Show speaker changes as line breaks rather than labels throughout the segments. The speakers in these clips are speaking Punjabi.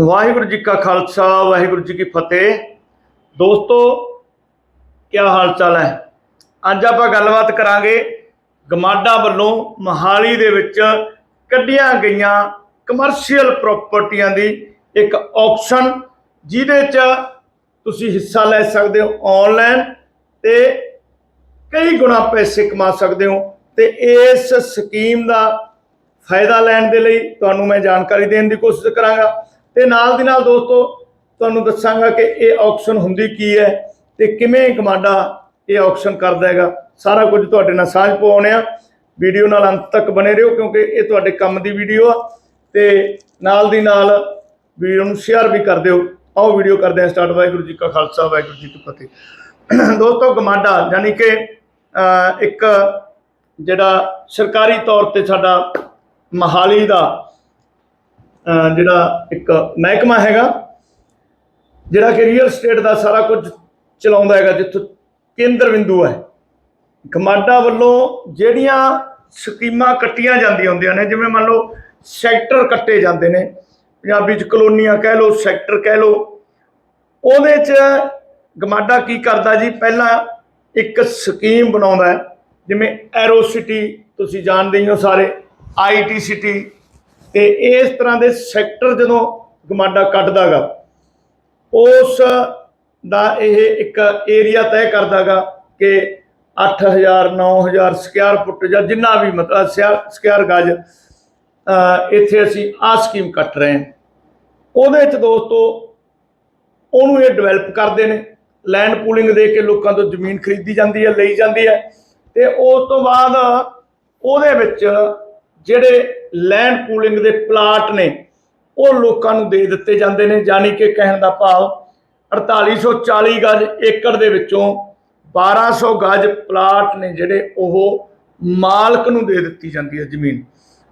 ਵਾਹਿਗੁਰੂ ਜੀ ਕਾ ਖਾਲਸਾ, ਵਾਹਿਗੁਰੂ ਜੀ ਕੀ ਫਤਿਹ। ਦੋਸਤੋ ਕੀ ਹਾਲ ਚਾਲ ਹੈ? ਅੱਜ ਆਪਾਂ ਗੱਲਬਾਤ ਕਰਾਂਗੇ ਗਮਾਡਾ ਵੱਲੋਂ ਮਹਾਲੀ ਦੇ ਵਿੱਚ ਕੱਢੀਆਂ ਗਈਆਂ ਕਮਰਸ਼ੀਅਲ ਪ੍ਰਾਪਰਟੀਆਂ ਦੀ ਇੱਕ ਆਕਸ਼ਨ ਜਿਹਦੇ 'ਚ ਤੁਸੀਂ ਹਿੱਸਾ ਲੈ ਸਕਦੇ ਹੋ ਆਨਲਾਈਨ ਤੇ ਕਈ ਗੁਣਾ ਪੈਸੇ ਕਮਾ ਸਕਦੇ ਹੋ ਤੇ ਇਸ ਸਕੀਮ ਦਾ ਫਾਇਦਾ ਲੈਣ ਦੇ ਲਈ ਤੁਹਾਨੂੰ ਮੈਂ ਜਾਣਕਾਰੀ ਦੇਣ ਦੀ ਕੋਸ਼ਿਸ਼ ਕਰਾਂਗਾ। ਤੇ ਨਾਲ ਦੀ ਨਾਲ ਦੋਸਤੋ, ਤੁਹਾਨੂੰ ਦੱਸਾਂਗਾ ਕਿ ਇਹ ਆਕਸ਼ਨ ਹੁੰਦੀ ਕੀ ਹੈ ਤੇ ਕਿਵੇਂ ਕਮਾਂਡਾ ਇਹ ਆਕਸ਼ਨ ਕਰਦਾ ਹੈਗਾ। ਸਾਰਾ ਕੁਝ ਤੁਹਾਡੇ ਨਾਲ ਸਾਂਝ ਪਾਉਣੇ ਆ। ਵੀਡੀਓ ਨਾਲ ਅੰਤ ਤੱਕ ਬਣੇ ਰਹੋ ਕਿਉਂਕਿ ਇਹ ਤੁਹਾਡੇ ਕੰਮ ਦੀ ਵੀਡੀਓ ਆ ਤੇ ਨਾਲ ਦੀ ਨਾਲ ਵੀਡੀਓ ਨੂੰ ਸ਼ੇਅਰ ਵੀ ਕਰ ਦਿਓ। ਆਓ ਵੀਡੀਓ ਕਰਦੇ ਹਾਂ ਸਟਾਰਟ ਵਾਹਿਗੁਰੂ ਜੀ ਕਾ ਖਾਲਸਾ, ਵਾਹਿਗੁਰੂ ਜੀ ਕੀ ਫਤਿਹ। ਦੋਸਤੋ ਗਮਾਡਾ ਯਾਨੀ ਕਿ ਇੱਕ ਜਿਹੜਾ ਸਰਕਾਰੀ ਤੌਰ ਤੇ ਸਾਡਾ ਮਹਾਲੀ ਦਾ ਜਿਹੜਾ ਇੱਕ ਮਹਿਕਮਾ ਹੈਗਾ, ਜਿਹੜਾ ਕਿ ਰੀਅਲ ਸਟੇਟ ਦਾ ਸਾਰਾ ਕੁਝ ਚਲਾਉਂਦਾ ਹੈਗਾ, ਜਿੱਥੋਂ ਕੇਂਦਰ ਬਿੰਦੂ ਹੈ। ਗਮਾਡਾ ਵੱਲੋਂ ਜਿਹੜੀਆਂ ਸਕੀਮਾਂ ਕੱਟੀਆਂ ਜਾਂਦੀਆਂ ਹੁੰਦੀਆਂ ਨੇ, ਜਿਵੇਂ ਮੰਨ ਲਓ ਸੈਕਟਰ ਕੱਟੇ ਜਾਂਦੇ ਨੇ, ਪੰਜਾਬੀ ਚ ਕਲੋਨੀਆਂ ਕਹਿ ਲਓ, ਸੈਕਟਰ ਕਹਿ ਲਓ, ਉਹਦੇ ਚ ਗਮਾਡਾ ਕੀ ਕਰਦਾ ਜੀ? ਪਹਿਲਾਂ ਇੱਕ ਸਕੀਮ ਬਣਾਉਂਦਾ ਜਿਵੇਂ ਐਰੋ ਸਿਟੀ ਤੁਸੀਂ ਜਾਣਦੇ ਹੀ ਹੋ ਸਾਰੇ ਆਈਟੀ ਸਿਟੀ ਤੇ ਇਸ ਤਰ੍ਹਾਂ ਦੇ ਸੈਕਟਰ ਜਦੋਂ ਗਮਾਡਾ ਕੱਟਦਾਗਾ ਉਸ ਦਾ ਇਹ ਇੱਕ ਏਰੀਆ ਤੈਅ ਕਰਦਾਗਾ ਕਿ 8000 9000 ਸਕੁਅਰ ਫੁੱਟ ਜਾਂ ਜਿੰਨਾ ਵੀ ਮਤਲਬ ਸਿਆ- ਸਕੁਅਰ ਗਜ ਇੱਥੇ ਅਸੀਂ ਆ ਸਕੀਮ ਕੱਟ ਰਹੇ ਹਾਂ। ਉਹਦੇ ਵਿੱਚ ਦੋਸਤੋ, ਉਹਨੂੰ ਇਹ ਡਿਵੈਲਪ ਕਰਦੇ ਨੇ। ਲੈਂਡ ਪੂਲਿੰਗ ਦੇ ਕੇ ਲੋਕਾਂ ਤੋਂ ਜ਼ਮੀਨ ਖਰੀਦੀ ਜਾਂਦੀ ਹੈ, ਲਈ ਜਾਂਦੀ ਹੈ। ਤੇ ਉਸ ਤੋਂ ਬਾਅਦ ਉਹਦੇ ਵਿੱਚ ਜਿਹੜੇ ਲੈਂਡ ਪੂਲਿੰਗ ਦੇ ਪਲਾਟ ਨੇ, ਉਹ ਲੋਕਾਂ ਨੂੰ ਦੇ ਦਿੱਤੇ ਜਾਂਦੇ ਨੇ, ਯਾਨੀ ਕਿ ਕਹਿਣ ਦਾ ਭਾਵ 4840 ਗਜ ਏਕੜ ਦੇ ਵਿੱਚੋਂ 1200 ਗਜ ਪਲਾਟ ਨੇ ਜਿਹੜੇ ਉਹ ਮਾਲਕ ਨੂੰ ਦੇ ਦਿੱਤੀ ਜਾਂਦੀ ਹੈ ਜ਼ਮੀਨ।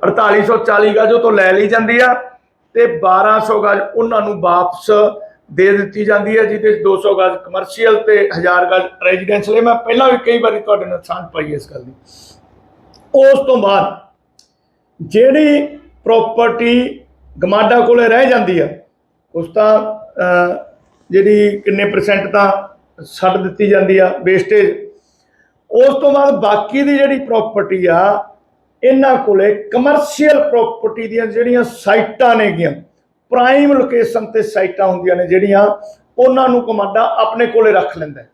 4840 ਗਜ ਉਹ ਤੋਂ ਲੈ ਲਈ ਜਾਂਦੀ ਆ ਤੇ 1200 ਗਜ ਉਹਨਾਂ ਨੂੰ ਵਾਪਸ ਦੇ ਦਿੱਤੀ ਜਾਂਦੀ ਹੈ, ਜਿਹਦੇ 'ਚ 200 ਗਜ ਕਮਰਸ਼ੀਅਲ ਤੇ 1000 ਗਜ ਰੈਜ਼ੀਡੈਂਸ਼ੀਅਲ ਮੈਂ ਪਹਿਲਾਂ ਵੀ ਕਈ ਵਾਰੀ ਤੁਹਾਡੇ ਨਾਲ ਸਾਂਝ ਪਾਈ ਇਸ ਗੱਲ ਦੀ। ਉਸ ਤੋਂ ਬਾਅਦ ਜਿਹੜੀ ਪ੍ਰਾਪਰਟੀ ਗਮਾਡਾ ਕੋਲੇ ਰਹਿ ਜਾਂਦੀ ਆ, ਉਸ ਤਾਂ ਜਿਹੜੀ ਕਿੰਨੇ ਪਰਸੈਂਟ ਤਾਂ ਛੱਡ ਦਿੱਤੀ ਜਾਂਦੀ ਆ ਵੇਸਟੇਜ ਉਸ ਤੋਂ ਬਾਅਦ ਬਾਕੀ ਦੀ ਜਿਹੜੀ ਪ੍ਰਾਪਰਟੀ ਆ, ਇਹਨਾਂ ਕੋਲੇ ਕਮਰਸ਼ੀਅਲ ਪ੍ਰਾਪਰਟੀ ਦੀਆਂ ਜਿਹੜੀਆਂ ਸਾਈਟਾਂ ਨੇਗੀਆਂ ਪ੍ਰਾਈਮ ਲੋਕੇਸ਼ਨ ਤੇ ਸਾਈਟਾਂ ਹੁੰਦੀਆਂ ਨੇ ਜਿਹੜੀਆਂ, ਉਹਨਾਂ ਨੂੰ ਕਮਾਂਡਾ ਆਪਣੇ ਕੋਲੇ ਰੱਖ ਲੈਂਦਾ ਹੈ।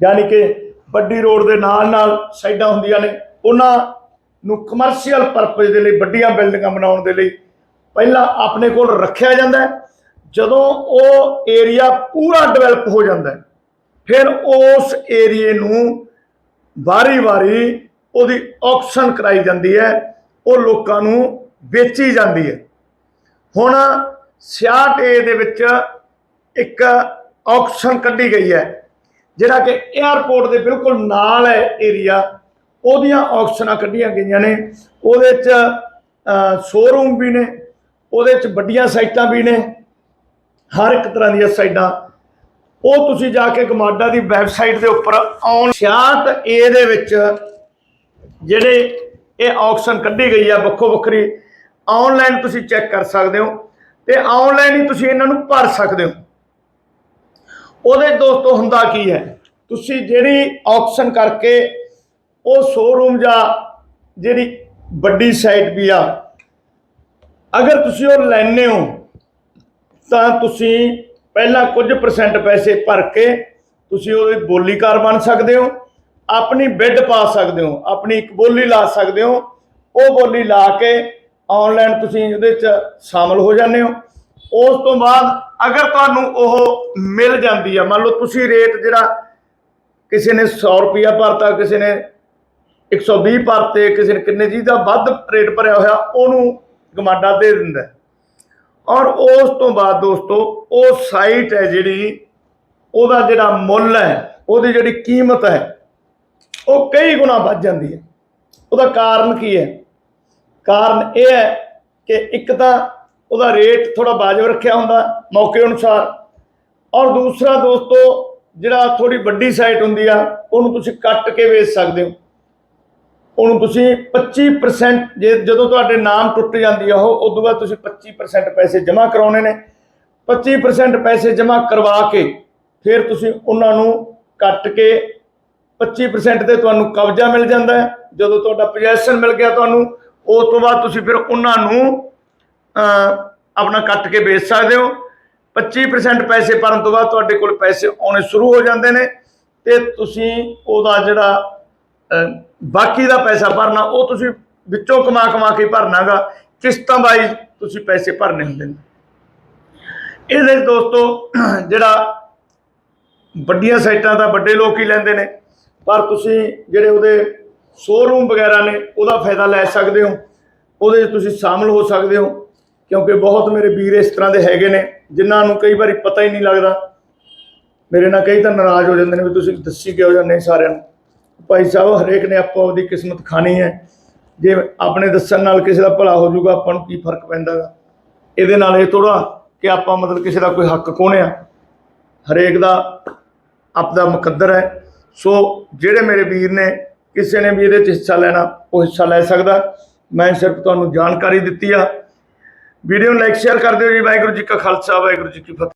ਯਾਨੀ ਕਿ ਵੱਡੀ ਰੋਡ ਦੇ ਨਾਲ ਨਾਲ ਸਾਈਡਾਂ ਹੁੰਦੀਆਂ ਨੇ, ਉਹਨਾਂ ਨੂੰ ਕਮਰਸ਼ੀਅਲ ਪਰਪਸ ਦੇ ਲਈ, ਵੱਡੀਆਂ ਬਿਲਡਿੰਗਾਂ ਬਣਾਉਣ ਦੇ ਲਈ ਪਹਿਲਾਂ ਆਪਣੇ ਕੋਲ ਰੱਖਿਆ ਜਾਂਦਾ ਜਦੋਂ ਉਹ ਏਰੀਆ ਪੂਰਾ ਡਿਵੈਲਪ ਹੋ ਜਾਂਦਾ ਫਿਰ ਉਸ ਏਰੀਏ ਨੂੰ ਵਾਰੀ-ਵਾਰੀ ਉਹਦੀ ਆਕਸ਼ਨ ਕਰਾਈ ਜਾਂਦੀ ਹੈ, ਉਹ ਲੋਕਾਂ ਨੂੰ ਵੇਚੀ ਜਾਂਦੀ ਹੈ। ਹੁਣ 66 ਏ ਦੇ ਵਿੱਚ ਇੱਕ ਆਕਸ਼ਨ ਕੱਢੀ ਗਈ ਹੈ, ਜਿਹੜਾ ਕਿ 에ਅਰਪੋਰਟ ਦੇ ਬਿਲਕੁਲ ਨਾਲ ਹੈ ਏਰੀਆ ਉਹਦੀਆਂ ਆਕਸ਼ਨਾਂ ਕੱਢੀਆਂ ਗਈਆਂ ਨੇ, ਉਹਦੇ 'ਚ ਸ਼ੋਰੂਮ ਵੀ ਨੇ, ਉਹਦੇ 'ਚ ਵੱਡੀਆਂ ਸਾਈਟਾਂ ਵੀ ਨੇ, ਹਰ ਇੱਕ ਤਰ੍ਹਾਂ ਦੀਆਂ ਸਾਈਟਾਂ। ਉਹ ਤੁਸੀਂ ਜਾ ਕੇ ਗਮਾਡਾ ਦੀ ਵੈਬਸਾਈਟ ਦੇ ਉੱਪਰ ਆਉਣ। 66 ਏ ਦੇ ਵਿੱਚ ਜਿਹੜੇ ਇਹ ਆਕਸ਼ਨ ਕੱਢੀ ਗਈ ਆ ਵੱਖੋ ਵੱਖਰੀ ਆਨਲਾਈਨ ਤੁਸੀਂ ਚੈੱਕ ਕਰ ਸਕਦੇ ਹੋ ਤੇ ਆਨਲਾਈਨ ਹੀ ਤੁਸੀਂ ਇਹਨਾਂ ਨੂੰ ਭਰ ਸਕਦੇ ਹੋ। ਉਹਦੇ ਦੋਸਤੋ ਹੁੰਦਾ ਕੀ ਹੈ? ਤੁਸੀਂ ਜਿਹੜੀ ਆਕਸ਼ਨ ਕਰਕੇ ਉਹ ਸ਼ੋਰੂਮ ਜਾਂ ਜਿਹੜੀ ਵੱਡੀ ਸਾਈਟ ਵੀ ਆ, ਅਗਰ ਤੁਸੀਂ ਉਹ ਲੈਣੇ ਹੋ, ਤਾਂ ਤੁਸੀਂ ਪਹਿਲਾਂ ਕੁਝ ਪਰਸੈਂਟ ਪੈਸੇ ਭਰ ਕੇ ਤੁਸੀਂ ਉਹਦੀ ਬੋਲੀਕਾਰ ਬਣ ਸਕਦੇ ਹੋ, ਆਪਣੀ ਬਿੱਡ ਪਾ ਸਕਦੇ ਹੋ, ਆਪਣੀ ਇੱਕ ਬੋਲੀ ਲਾ ਸਕਦੇ ਹੋ, ਉਹ ਬੋਲੀ ਲਾ ਕੇ ਆਨਲਾਈਨ ਤੁਸੀਂ ਉਹਦੇ 'ਚ ਸ਼ਾਮਲ ਹੋ ਜਾਂਦੇ ਹੋ। ਉਸ ਤੋਂ ਬਾਅਦ ਅਗਰ ਤੁਹਾਨੂੰ ਉਹ ਮਿਲ ਜਾਂਦੀ ਆ, ਮੰਨ ਲਓ ਤੁਸੀਂ ਰੇਟ ਜਿਹੜਾ ਕਿਸੇ ਨੇ 100 ਰੁਪਿਆ ਭਰਤਾ, ਕਿਸੇ ਨੇ 120 ਭਰਤੇ ਕਿਸੇ ਨੇ ਕਿੰਨੇ ਜੀ ਦਾ ਵੱਧ ਰੇਟ ਭਰਿਆ ਹੋਇਆ, ਉਹਨੂੰ ਗਮਾਡਾ ਦੇ ਦਿੰਦਾ ਔਰ ਉਸ ਤੋਂ ਬਾਅਦ ਦੋਸਤੋ, ਉਹ ਸਾਈਟ ਹੈ ਜਿਹੜੀ, ਉਹਦਾ ਜਿਹੜਾ ਮੁੱਲ ਹੈ, ਉਹਦੀ ਜਿਹੜੀ ਕੀਮਤ ਹੈ, ਉਹ ਕਈ ਗੁਣਾ ਵੱਧ ਜਾਂਦੀ ਹੈ। ਉਹਦਾ ਕਾਰਨ ਕੀ ਹੈ? ਕਾਰਨ ਇਹ ਹੈ ਕਿ ਇੱਕ ਤਾਂ ਉਹਦਾ ਰੇਟ ਥੋੜਾ ਵਾਜਬ ਰੱਖਿਆ ਹੁੰਦਾ ਮੌਕੇ ਅਨੁਸਾਰ। ਔਰ ਦੂਸਰਾ ਦੋਸਤੋ, ਜਿਹੜਾ ਥੋੜੀ ਵੱਡੀ ਸਾਈਟ ਹੁੰਦੀ ਆ, ਉਹਨੂੰ ਤੁਸੀਂ ਕੱਟ ਕੇ ਵੇਚ ਸਕਦੇ ਹੋ। ਉਹਨੂੰ ਤੁਸੀਂ 25% ਜੇ ਜਦੋਂ ਤੁਹਾਡੇ ਨਾਮ ਟੁੱਟ ਜਾਂਦੀ ਆ ਉਹ, ਉਦੋਂ ਬਾਅਦ ਤੁਸੀਂ 25% ਪੈਸੇ ਜਮ੍ਹਾਂ ਕਰਾਉਣੇ ਨੇ। 25% ਪੈਸੇ ਜਮ੍ਹਾਂ ਕਰਵਾ ਕੇ ਫਿਰ ਤੁਸੀਂ ਉਹਨਾਂ ਨੂੰ ਕੱਟ ਕੇ 25% ਤੇ ਤੁਹਾਨੂੰ ਕਬਜ਼ਾ ਮਿਲ ਜਾਂਦਾ ਹੈ। ਜਦੋਂ ਤੁਹਾਡਾ ਪੋਜੈਸ਼ਨ ਮਿਲ ਗਿਆ ਤੁਹਾਨੂੰ, ਉਸ ਤੋਂ ਬਾਅਦ ਤੁਸੀਂ ਫਿਰ ਉਹਨਾਂ ਨੂੰ ਆਪਣਾ ਕੱਟ ਕੇ ਵੇਚ ਸਕਦੇ ਹੋ। 25% ਪੈਸੇ ਭਰਨ ਤੋਂ ਬਾਅਦ ਤੁਹਾਡੇ ਕੋਲ ਪੈਸੇ ਆਉਣੇ ਸ਼ੁਰੂ ਹੋ ਜਾਂਦੇ ਨੇ ਤੇ ਤੁਸੀਂ ਉਹਦਾ ਜਿਹੜਾ ਬਾਕੀ ਦਾ ਪੈਸਾ ਭਰਨਾ, ਉਹ ਤੁਸੀਂ ਵਿੱਚੋਂ ਕਮਾ ਕਮਾ ਕੇ ਭਰਨਾਗਾ, ਕਿਸ਼ਤਾਂ ਬਾਈ ਤੁਸੀਂ ਪੈਸੇ ਭਰਨੇ ਹੁੰਦੇ ਨੇ। ਇਹਦੇ 'ਚ ਦੋਸਤੋ, ਜਿਹੜਾ ਵੱਡੀਆਂ ਸਾਈਟਾਂ ਤਾਂ ਵੱਡੇ ਲੋਕ ਹੀ ਲੈਂਦੇ ਨੇ, ਪਰ ਤੁਸੀਂ ਜਿਹੜੇ ਉਹਦੇ ਸ਼ੋਰੂਮ ਵਗੈਰਾ ਨੇ, ਉਹਦਾ ਫਾਇਦਾ ਲੈ ਸਕਦੇ ਹੋ। ਉਹਦੇ 'ਚ ਤੁਸੀਂ ਸ਼ਾਮਲ ਹੋ ਸਕਦੇ ਹੋ, ਕਿਉਂਕਿ ਬਹੁਤ ਮੇਰੇ ਵੀਰ ਇਸ ਤਰ੍ਹਾਂ ਦੇ ਹੈਗੇ ਨੇ, ਜਿਨ੍ਹਾਂ ਨੂੰ ਕਈ ਵਾਰੀ ਪਤਾ ਹੀ ਨਹੀਂ ਲੱਗਦਾ। ਮੇਰੇ ਨਾਲ ਕਈ ਤਾਂ ਨਾਰਾਜ਼ ਹੋ ਜਾਂਦੇ ਨੇ ਵੀ ਤੁਸੀਂ ਦੱਸੀ ਕਿਉਂ ਜਾਂਦੇ ਸਾਰਿਆਂ ਨੂੰ। ਭਾਈ ਸਾਹਿਬ, ਹਰੇਕ ਨੇ ਆਪੋ ਆਪਦੀ ਕਿਸਮਤ ਖਾਣੀ ਹੈ। ਜੇ ਆਪਣੇ ਦੱਸਣ ਨਾਲ ਕਿਸੇ ਦਾ ਭਲਾ ਹੋ ਜਾਊਗਾ, ਆਪਾਂ ਨੂੰ ਕੀ ਫ਼ਰਕ ਪੈਂਦਾ ਗਾ? ਇਹਦੇ ਨਾਲ ਇਹ ਥੋੜਾ ਕਿ ਆਪਾਂ ਮਤਲਬ ਕਿਸੇ ਦਾ ਕੋਈ ਹੱਕ ਖੋਹਣਿਆ ਹਰੇਕ ਦਾ ਆਪਦਾ ਮੁਕੱਦਰ ਹੈ। ਸੋ ਜਿਹੜੇ ਮੇਰੇ ਵੀਰ ਨੇ ਕਿਸੇ ਨੇ ਵੀ ਇਹਦੇ 'ਚ ਹਿੱਸਾ ਲੈਣਾ, ਉਹ ਹਿੱਸਾ ਲੈ ਸਕਦਾ। ਮੈਂ ਸਿਰਫ ਤੁਹਾਨੂੰ ਜਾਣਕਾਰੀ ਦਿੱਤੀ ਆ। ਵੀਡੀਓ ਨੂੰ ਲਾਈਕ ਸ਼ੇਅਰ ਕਰ ਦਿਓ ਜੀ। ਵਾਹਿਗੁਰੂ ਜੀ ਕਾ ਖਾਲਸਾ, ਵਾਹਿਗੁਰੂ ਜੀ ਕੀ ਫਤਿਹ।